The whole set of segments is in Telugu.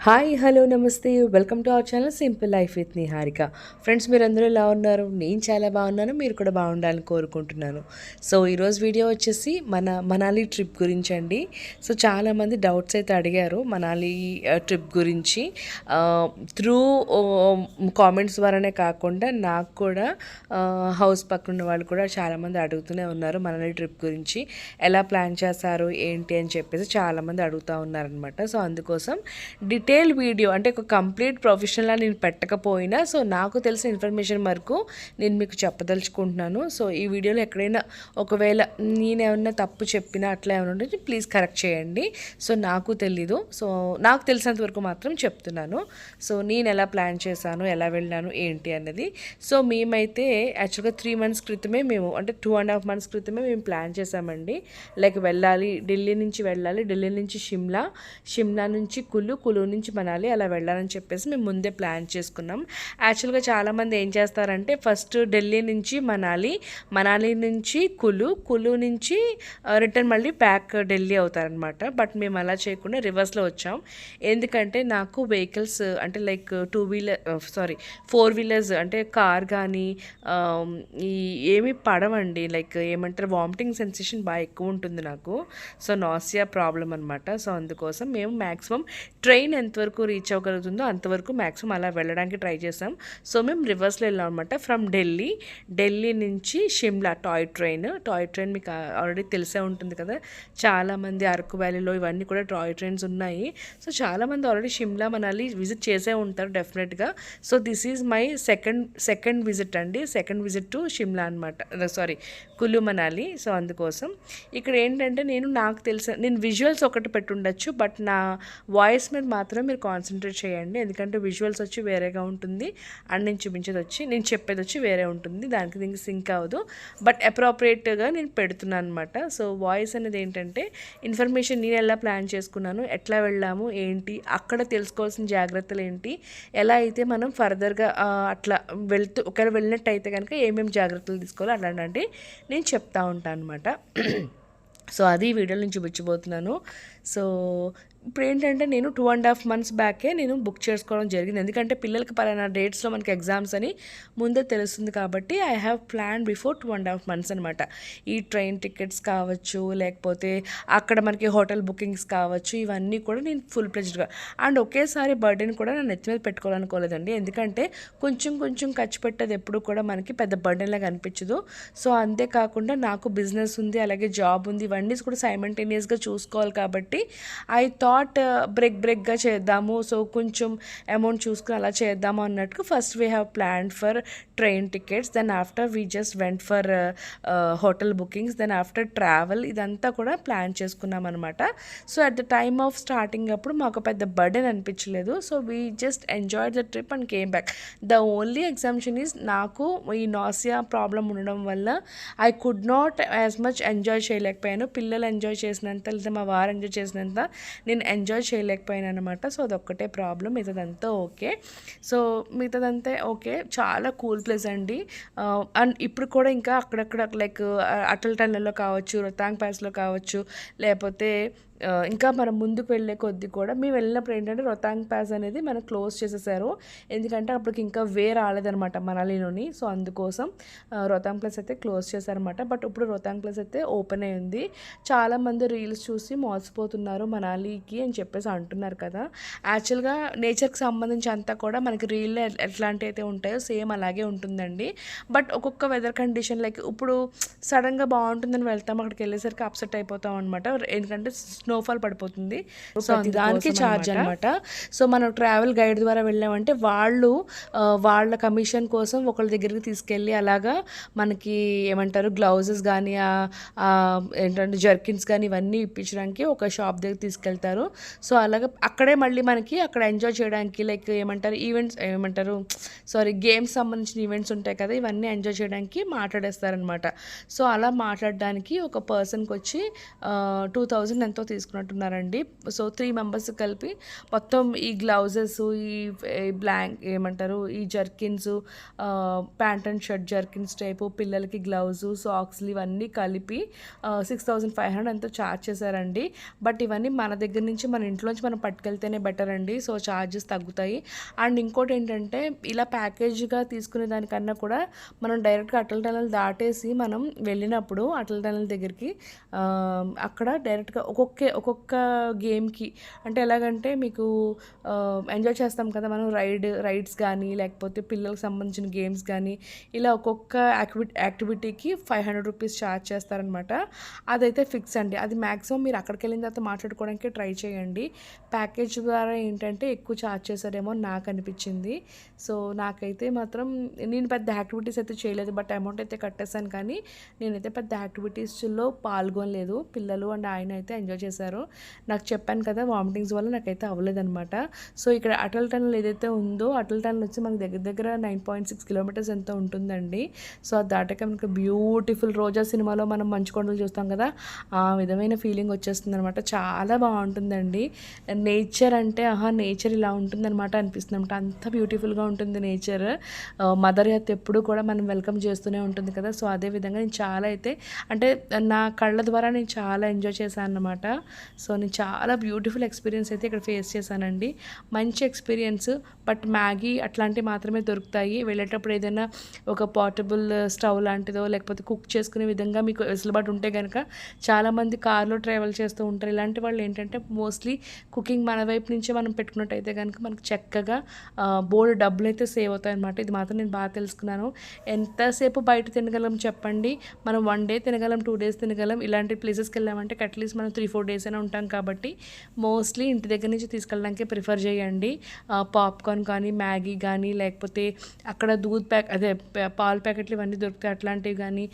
Hi hello namaste. Welcome to our channel simple life with Niharika. Friends మీరందరూ ఎలా ఉన్నారు? నేను చాలా బాగున్నాను. మీరు కూడా బాగుండాలని కోరుకుంటున్నాను. సో ఈరోజు వీడియో వచ్చేసి మన మనాలి ట్రిప్ గురించి అండి. సో చాలామంది డౌట్స్ అయితే అడిగారు మనాలి ట్రిప్ గురించి. త్రూ కామెంట్స్ ద్వారానే కాకుండా నాకు కూడా హౌస్ పక్కన ఉన్న వాళ్ళు కూడా చాలామంది అడుగుతూనే ఉన్నారు మనాలి ట్రిప్ గురించి. ఎలా ప్లాన్ చేశారు? ఏంటి? అని చెప్పేసి చాలామంది అడుగుతూ ఉన్నారనమాట సో అందుకోసం డీటెయిల్ వీడియో అంటే ఒక కంప్లీట్ ప్రొఫెషనల్లా నేను పెట్టకపోయినా సో నాకు తెలిసిన ఇన్ఫర్మేషన్ వరకు నేను మీకు చెప్పదలుచుకుంటున్నాను. సో ఈ వీడియోలో ఎక్కడైనా ఒకవేళ నేనేమన్నా తప్పు చెప్పినా అట్లా ఏమైనా ఉంటే ప్లీజ్ కరెక్ట్ చేయండి. సో నాకు తెలీదు. సో నాకు తెలిసినంత వరకు మాత్రం చెప్తున్నాను. సో నేను ఎలా ప్లాన్ చేశాను ఎలా వెళ్ళాను ఏంటి అన్నది. సో మేమైతే యాక్చువల్గా త్రీ మంత్స్ క్రితమే మేము అంటే టూ అండ్ హాఫ్ మంత్స్ క్రితమే మేము ప్లాన్ చేసామండి లైక్ వెళ్ళాలి ఢిల్లీ నుంచి వెళ్ళాలి ఢిల్లీ నుంచి షిమ్లా షిమ్లా నుంచి కులు కులు నుంచి నుంచి మనాలి అలా వెళ్ళాలని చెప్పేసి మేము ముందే ప్లాన్ చేసుకున్నాం. యాక్చువల్గా చాలామంది ఏం చేస్తారంటే ఫస్ట్ ఢిల్లీ నుంచి మనాలి మనాలి నుంచి కులు కులు నుంచి రిటర్న్ మళ్ళీ బ్యాక్ ఢిల్లీ అవుతారనమాట బట్ మేము అలా చేయకుండా రివర్స్లో వచ్చాం. ఎందుకంటే నాకు వెహికల్స్ అంటే like two wheeler sorry four wheelers అంటే కార్ కానీ ఈ ఏమి పడవండి. లైక్ ఏమంటారు వామిటింగ్ సెన్సేషన్ బాగా ఎక్కువ ఉంటుంది నాకు. సో నాసియా ప్రాబ్లం అనమాట సో అందుకోసం మేము మ్యాక్సిమం ట్రైన్ ఎంతవరకు రీచ్ అవ్వగలుగుతుందో అంతవరకు మ్యాక్సిమం అలా వెళ్ళడానికి ట్రై చేసాం సో మేము రివర్స్లో వెళ్ళాం అనమాట ఫ్రమ్ ఢిల్లీ ఢిల్లీ నుంచి Shimla toy train toy train మీకు ఆల్రెడీ తెలిసే ఉంటుంది కదా. చాలామంది అరకు వ్యాలీలో ఇవన్నీ కూడా టాయ్ ట్రైన్స్ ఉన్నాయి. సో చాలామంది ఆల్రెడీ షిమ్లా మనాలి విజిట్ చేసే ఉంటారు డెఫినెట్గా so this is my second second visit అండి. సెకండ్ విజిట్ టు షిమ్లా అనమాట సారీ కులు మనాలి సో అందుకోసం. ఇక్కడ ఏంటంటే నేను నాకు తెలిసిన నేను విజువల్స్ ఒకటి పెట్టుండొచ్చు బట్ నా వాయిస్ మీద మాత్రం మీరు కాన్సన్ట్రేట్ చేయండి. ఎందుకంటే విజువల్స్ వచ్చి వేరేగా ఉంటుంది. అండ్ నేను చూపించేది వచ్చి నేను చెప్పేది వచ్చి వేరే ఉంటుంది. దానికి దీనికి సింక్ అవ్వదు. బట్ అప్రోప్రియేట్గా నేను పెడుతున్నాను అనమాట సో వాయిస్ అనేది ఏంటంటే ఇన్ఫర్మేషన్ నేను ఎలా ప్లాన్ చేసుకున్నాను ఎట్లా వెళ్ళాము ఏంటి అక్కడ తెలుసుకోవాల్సిన జాగ్రత్తలు ఏంటి ఎలా అయితే మనం ఫర్దర్గా అట్లా వెళ్తూ ఒకవేళ వెళ్ళినట్టు అయితే కనుక ఏమేమి జాగ్రత్తలు తీసుకోవాలో అలాంటి నేను చెప్తా ఉంటాను అనమాట సో అది వీడియోలో నేను చూపించబోతున్నాను. సో ఇప్పుడు ఏంటంటే నేను టూ అండ్ హాఫ్ మంత్స్ బ్యాకే నేను బుక్ చేసుకోవడం జరిగింది. ఎందుకంటే పిల్లలకి పలానా డేట్స్లో మనకి ఎగ్జామ్స్ అని ముందే తెలుస్తుంది కాబట్టి I have plan before two and half months అనమాట ఈ ట్రైన్ టికెట్స్ కావచ్చు లేకపోతే అక్కడ మనకి హోటల్ బుకింగ్స్ కావచ్చు ఇవన్నీ కూడా నేను ఫుల్ ప్లెజ్డ్గా అండ్ ఒకేసారి బర్డెన్ కూడా నేను నెత్తి మీద పెట్టుకోవాలనుకోలేదండి. ఎందుకంటే కొంచెం కొంచెం ఖర్చు పెట్టేది ఎప్పుడు కూడా మనకి పెద్ద బర్డెన్ లాగా అనిపించదు. సో అంతేకాకుండా నాకు బిజినెస్ ఉంది అలాగే జాబ్ ఉంది ఇవన్నీ కూడా సైమంటేనియస్గా చూసుకోవాలి కాబట్టి ఐ థాట్ బ్రేక్ బ్రేక్గా uh, చేద్దాము. సో కొంచెం అమౌంట్ చూసుకుని అలా చేద్దాము అన్నట్టు first we have plan for train tickets then after we just went for hotel bookings then after travel ఇదంతా కూడా ప్లాన్ చేసుకున్నాం అనమాట so at the time of starting అప్పుడు మాకు పెద్ద బర్డెన్ అనిపించలేదు. So we just enjoy the trip and came back the only exemption is నాకు ఈ నాసియా ప్రాబ్లం ఉండడం వల్ల I could not as much enjoy చేయలేకపోయాను. పిల్లలు ఎంజాయ్ చేసినంత లేదా మా వారు ఎంజాయ్ చేసినంత నేను ఎంజాయ్ చేయలేకపోయాను అనమాట సో అదొక్కటే ప్రాబ్లం. మిగతాదంతా ఓకే. సో మిగతాదంతా ఓకే. చాలా కూల్ ప్లేస్ అండి. అండ్ ఇప్పుడు కూడా ఇంకా అక్కడక్కడ లైక్ అటల్ టన్నెల్లో కావచ్చు రొతాంగ్ ప్యాస్లో కావచ్చు లేకపోతే ఇంకా మనం ముందుకు వెళ్ళే కొద్దీ కూడా మేము వెళ్ళినప్పుడు ఏంటంటే రొతాంగ్ ప్యాస్ అనేది మనం క్లోజ్ చేసేసారు. ఎందుకంటే అప్పటికి ఇంకా వే రాలేదనమాట మనాలిలోని. సో అందుకోసం రొతాంగ్ ప్లేస్ అయితే క్లోజ్ చేశారనమాట బట్ ఇప్పుడు రొతాంగ్ ప్లేస్ అయితే ఓపెన్ అయింది చాలామంది రీల్స్ చూసి మోసపోతున్నారు మనాలికి అని చెప్పేసి అంటున్నారు కదా. యాక్చువల్గా నేచర్కి సంబంధించి అంతా కూడా మనకి రీల్లో ఎట్లాంటి అయితే ఉంటాయో సేమ్ అలాగే ఉంటుందండి. బట్ ఒక్కొక్క వెదర్ కండిషన్ లైక్ ఇప్పుడు సడన్గా బాగుంటుందని వెళ్తాం అక్కడికి వెళ్ళేసరికి అప్సెట్ అయిపోతాం అనమాట ఎందుకంటే స్నోఫాల్ పడిపోతుంది. సో దానికి ఛార్జ్ అనమాట సో మనం ట్రావెల్ గైడ్ ద్వారా వెళ్ళామంటే వాళ్ళు వాళ్ళ కమిషన్ కోసం ఒకళ్ళ దగ్గరికి తీసుకెళ్ళి అలాగా మనకి ఏమంటారు గ్లౌజెస్ కానీ ఏంటంటే జర్కిన్స్ కానీ ఇవన్నీ ఇప్పించడానికి ఒక షాప్ దగ్గర తీసుకెళ్తారు. సో అలాగా అక్కడే మళ్ళీ మనకి అక్కడ ఎంజాయ్ చేయడానికి లైక్ ఏమంటారు ఈవెంట్స్ ఏమంటారు సారీ గేమ్స్ సంబంధించిన ఈవెంట్స్ ఉంటాయి కదా ఇవన్నీ ఎంజాయ్ చేయడానికి మాట్లాడేస్తారనమాట సో అలా మాట్లాడడానికి ఒక పర్సన్కి వచ్చి టూ థౌజండ్ ఎంతో తీసుకు తీసుకున్నట్టున్నారండి. సో త్రీ మెంబర్స్ కలిపి మొత్తం ఈ గ్లౌజెస్ ఈ బ్లాంక్ ఏమంటారు ఈ jerkins pant and shirt jerkins type పిల్లలకి గ్లౌజు సాక్స్లు ఇవన్నీ కలిపి సిక్స్ థౌజండ్ ఫైవ్ హండ్రెడ్ ఎంతో ఛార్జ్ చేశారండి. బట్ ఇవన్నీ మన దగ్గర నుంచి మన ఇంట్లోంచి మనం పట్టుకెళ్తేనే బెటర్ అండి. సో ఛార్జెస్ తగ్గుతాయి. అండ్ ఇంకోటి ఏంటంటే ఇలా ప్యాకేజ్గా తీసుకునే దానికన్నా కూడా మనం డైరెక్ట్గా అటల్ టనల్ దాటేసి మనం వెళ్ళినప్పుడు అటల్ టనల్ దగ్గరికి అక్కడ డైరెక్ట్గా ఒక్కొక్క ఒక్కొక్క గేమ్కి. అంటే ఎలాగంటే మీకు ఎంజాయ్ చేస్తాం కదా మనం రైడ్ రైడ్స్ కానీ లేకపోతే పిల్లలకు సంబంధించిన గేమ్స్ కానీ ఇలా ఒక్కొక్క యాక్టివిటీ యాక్టివిటీకి ఫైవ్ హండ్రెడ్ రూపీస్ ఛార్జ్ చేస్తారనమాట. అదైతే ఫిక్స్ అండి. అది మ్యాక్సిమం మీరు అక్కడికి వెళ్ళిన తర్వాత మాట్లాడుకోవడానికి ట్రై చేయండి. ప్యాకేజ్ ద్వారా ఏంటంటే ఎక్కువ ఛార్జ్ చేశారేమో నాకు అనిపించింది. సో నాకైతే మాత్రం నేను పెద్ద యాక్టివిటీస్ అయితే చేయలేదు. బట్ అమౌంట్ అయితే కట్టేశాను కానీ నేనైతే పెద్ద యాక్టివిటీస్లో పాల్గొనలేదు. పిల్లలు అండ్ ఆయన అయితే ఎంజాయ్ చేశారు. నాకు చెప్పాను కదా వామిటింగ్స్ వల్ల నాకైతే అవ్వలేదన్నమాట. సో ఇక్కడ అటల్ టనల్ ఏదైతే ఉందో అటల్ టనల్ వచ్చి మనకు దగ్గర దగ్గర నైన్ పాయింట్ సిక్స్ కిలోమీటర్స్ ఎంత ఉంటుందండి. సో అది దాటాక మనకు బ్యూటిఫుల్ రోజా సినిమాలో మనం మంచు కొండలు చూస్తాం కదా ఆ విధమైన ఫీలింగ్ వచ్చేస్తుంది అనమాట చాలా బాగుంటుందండి. నేచర్ అంటే ఆహా నేచర్ ఇలా ఉంటుందన్నమాట అనిపిస్తుంది అనమాట అంత బ్యూటిఫుల్గా ఉంటుంది నేచర్. మదర్ ఎర్త్ ఎప్పుడు కూడా మనం వెల్కమ్ చేస్తూనే ఉంటుంది కదా. సో అదే విధంగా నేను చాలా అయితే అంటే నా కళ్ళ ద్వారా నేను చాలా ఎంజాయ్ చేశాను అనమాట సో నేను చాలా బ్యూటిఫుల్ ఎక్స్పీరియన్స్ అయితే ఇక్కడ ఫేస్ చేశానండి. మంచి ఎక్స్పీరియన్స్ బట్ మ్యాగీ అట్లాంటివి మాత్రమే దొరుకుతాయి. వెళ్ళేటప్పుడు ఏదైనా ఒక పోర్టబుల్ స్టవ్ లాంటిదో లేకపోతే కుక్ చేసుకునే విధంగా మీకు వెసులుబాటు ఉంటే కనుక చాలామంది కార్లో ట్రావెల్ చేస్తూ ఉంటారు. ఇలాంటి వాళ్ళు ఏంటంటే మోస్ట్లీ కుకింగ్ మన వైపు నుంచే మనం పెట్టుకున్నట్టయితే కనుక మనకు చక్కగా బోల్డ్ డబ్బులు అయితే సేవ్ అవుతాయి అనమాట ఇది మాత్రం నేను బాగా తెలుసుకున్నాను. ఎంతసేపు బయట తినగలం చెప్పండి. మనం వన్ డే తినగలం టూ డేస్ తినగలం. ఇలాంటి ప్లేసెస్కి వెళ్ళామంటే అట్లీస్ట్ మనం త్రీ ఫోర్ డేస్ అయినా ఉంటాం కాబట్టి మోస్ట్లీ ఇంటి దగ్గర నుంచి తీసుకెళ్ళడానికి ప్రిఫర్ చేయండి. పాప్కార్న్ కానీ మ్యాగీ కానీ లేకపోతే అక్కడ దూద్ ప్యాక్ అదే ప- పాల ప్యాకెట్లు ఇవన్నీ దొరుకుతాయి. అట్లాంటివి కానీ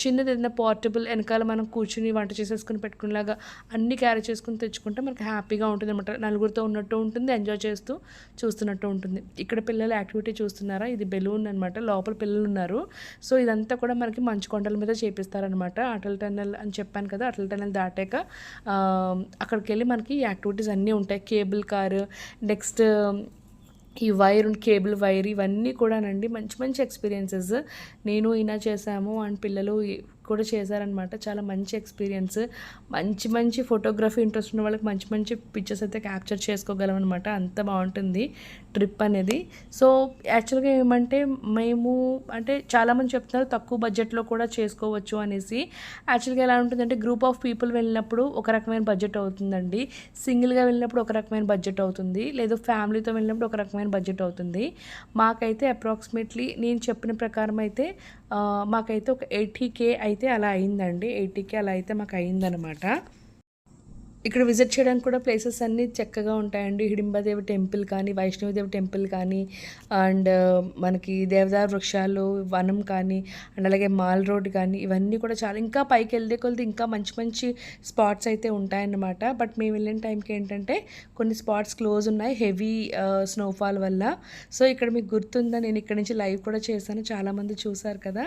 చిన్నది ఏదైనా పోర్టబుల్ వెనకాల మనం కూర్చుని వంట చేసేసుకుని పెట్టుకునేలాగా అన్ని క్యారీ చేసుకుని తెచ్చుకుంటే మనకి హ్యాపీగా ఉంటుంది అనమాట నలుగురితో ఉన్నట్టు ఉంటుంది ఎంజాయ్ చేస్తూ చూస్తున్నట్టు ఉంటుంది. ఇక్కడ పిల్లల యాక్టివిటీ చూస్తున్నారా? ఇది బెలూన్ అనమాట లోపల పిల్లలు ఉన్నారు. సో ఇదంతా కూడా మనకి మంచు కొండల మీద చేపిస్తారనమాట అటల్ టన్నెల్ అని చెప్పాను కదా అటల్ టన్నెల్ దాటాక అక్కడికి వెళ్ళి మనకి యాక్టివిటీస్ అన్నీ ఉంటాయి. కేబుల్ కారు నెక్స్ట్ ఈ వైర్ కేబుల్ వైర్ ఇవన్నీ కూడానండి మంచి మంచి ఎక్స్పీరియన్సెస్. నేను ఈయన చేశాము అండ్ పిల్లలు కూడా చేశారనమాట చాలా మంచి ఎక్స్పీరియన్స్ మంచి మంచి ఫోటోగ్రఫీ ఇంట్రెస్ట్ ఉన్న వాళ్ళకి మంచి మంచి పిక్చర్స్ అయితే క్యాప్చర్ చేసుకోగలం అనమాట అంత బాగుంటుంది ట్రిప్ అనేది. సో యాక్చువల్గా ఏమంటే మేము అంటే చాలామంది చెప్తున్నారు తక్కువ బడ్జెట్లో కూడా చేసుకోవచ్చు అనేసి. యాక్చువల్గా ఎలా ఉంటుందంటే గ్రూప్ ఆఫ్ పీపుల్ వెళ్ళినప్పుడు ఒక రకమైన బడ్జెట్ అవుతుందండి. సింగిల్గా వెళ్ళినప్పుడు ఒక రకమైన బడ్జెట్ అవుతుంది. లేదు ఫ్యామిలీతో వెళ్ళినప్పుడు ఒక రకమైన బడ్జెట్ అవుతుంది. మాకైతే అప్రాక్సిమేట్లీ నేను చెప్పిన ప్రకారం అయితే మాకైతే ఒక ఎయిటీ కే అయితే అలా అయిందండి. ఎయిటీ కే అలా అయితే మాకు అయిందనమాట ఇక్కడ విజిట్ చేయడానికి కూడా ప్లేసెస్ అన్నీ చక్కగా ఉంటాయండి. హిడింబాదేవి టెంపుల్ కానీ వైష్ణవదేవి టెంపుల్ కానీ అండ్ మనకి దేవదార వృక్షాలు వనం కానీ అండ్ అలాగే మాల్ రోడ్ కానీ ఇవన్నీ కూడా చాలా ఇంకా పైకి వెళ్తే కొలది ఇంకా మంచి మంచి స్పాట్స్ అయితే ఉంటాయన్నమాట. బట్ మేము వెళ్ళిన టైంకి ఏంటంటే కొన్ని స్పాట్స్ క్లోజ్ ఉన్నాయి హెవీ స్నోఫాల్ వల్ల. సో ఇక్కడ మీకు గుర్తుందా? నేను ఇక్కడ నుంచి లైవ్ కూడా చేశాను. చాలామంది చూశారు కదా?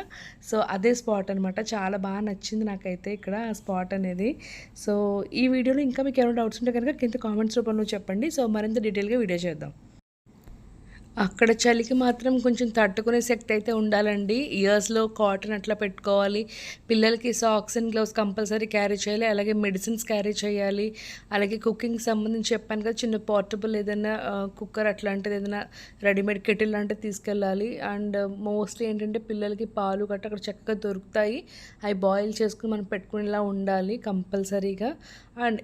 సో అదే స్పాట్ అనమాట చాలా బాగా నచ్చింది నాకైతే ఇక్కడ స్పాట్ అనేది. సో ఈ వీడియోలో ఇంకా మీకు ఏమైనా డౌట్స్ ఉంటే కనుక కింద కామెంట్స్ రూపంలో చెప్పండి. సో మరింత డీటెయిల్గా వీడియో చేద్దాం. అక్కడ చలికి మాత్రం కొంచెం తట్టుకునే శక్తి అయితే ఉండాలండి. ఇయర్స్లో కాటన్ అట్లా పెట్టుకోవాలి. పిల్లలకి socks and gloves compulsory carry చేయాలి. అలాగే మెడిసిన్స్ క్యారీ చేయాలి. అలాగే కుకింగ్ సంబంధించి చెప్పాను కదా చిన్న పోర్టబుల్ ఏదైనా కుక్కర్ అట్లాంటిది ఏదైనా రెడీమేడ్ కెటిల్ లాంటిది తీసుకెళ్ళాలి. అండ్ మోస్ట్లీ ఏంటంటే పిల్లలకి పాలు గట్ట అక్కడ చక్కగా దొరుకుతాయి. అవి బాయిల్ చేసుకుని మనం పెట్టుకునేలా ఉండాలి కంపల్సరీగా అండ్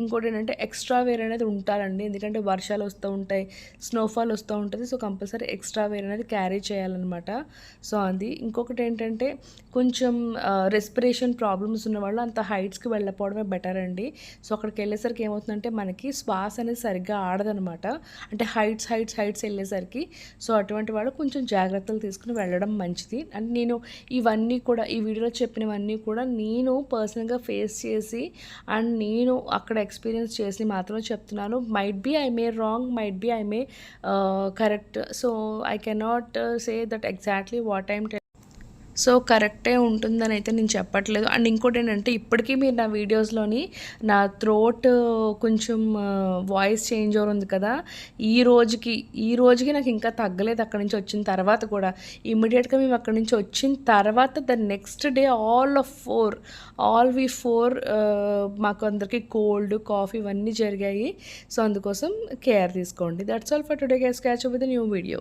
ఇంకోటి ఏంటంటే ఎక్స్ట్రా వేర్ అనేది ఉంటారండి. ఎందుకంటే వర్షాలు వస్తూ ఉంటాయి స్నోఫాల్ వస్తూ ఉంటుంది. సో కంపల్సరీ ఎక్స్ట్రా వేర్ అనేది క్యారీ చేయాలన్నమాట. సో అది. ఇంకొకటి ఏంటంటే కొంచెం రెస్పిరేషన్ ప్రాబ్లమ్స్ ఉన్న వాళ్ళు అంత హైట్స్కి వెళ్ళకపోవడమే బెటర్ అండి. సో అక్కడికి వెళ్ళేసరికి ఏమవుతుందంటే మనకి శ్వాస అనేది సరిగ్గా ఆడదనమాట అంటే హైట్స్ హైట్స్ హైట్స్ వెళ్ళేసరికి. సో అటువంటి వాళ్ళు కొంచెం జాగ్రత్తలు తీసుకుని వెళ్ళడం మంచిది. అండ్ నేను ఇవన్నీ కూడా ఈ వీడియోలో చెప్పినవన్నీ కూడా నేను పర్సనల్గా ఫేస్ చేసి అండ్ నేను అక్కడ ఎక్స్పీరియన్స్ చేసి మాత్రమే చెప్తున్నాను. Might be I may wrong might be I may correct so I cannot say that exactly what I'm so కరెక్టే ఉంటుందని అయితే నేను చెప్పట్లేదు. అండ్ ఇంకోటి ఏంటంటే ఇప్పటికీ మీరు నా వీడియోస్లోని నా థ్రోట్ కొంచెం వాయిస్ చేంజ్ ఓవర్ ఉంది కదా. ఈ రోజుకి ఈ రోజుకి నాకు ఇంకా తగ్గలేదు అక్కడి నుంచి వచ్చిన తర్వాత కూడా. ఇమీడియట్గా మేము అక్కడి నుంచి వచ్చిన తర్వాత the next day all of four all we four మాకు అందరికీ కోల్డ్ కాఫీ ఇవన్నీ జరిగాయి. సో అందుకోసం కేర్ తీసుకోండి. That's all for today guys. Catch with new video.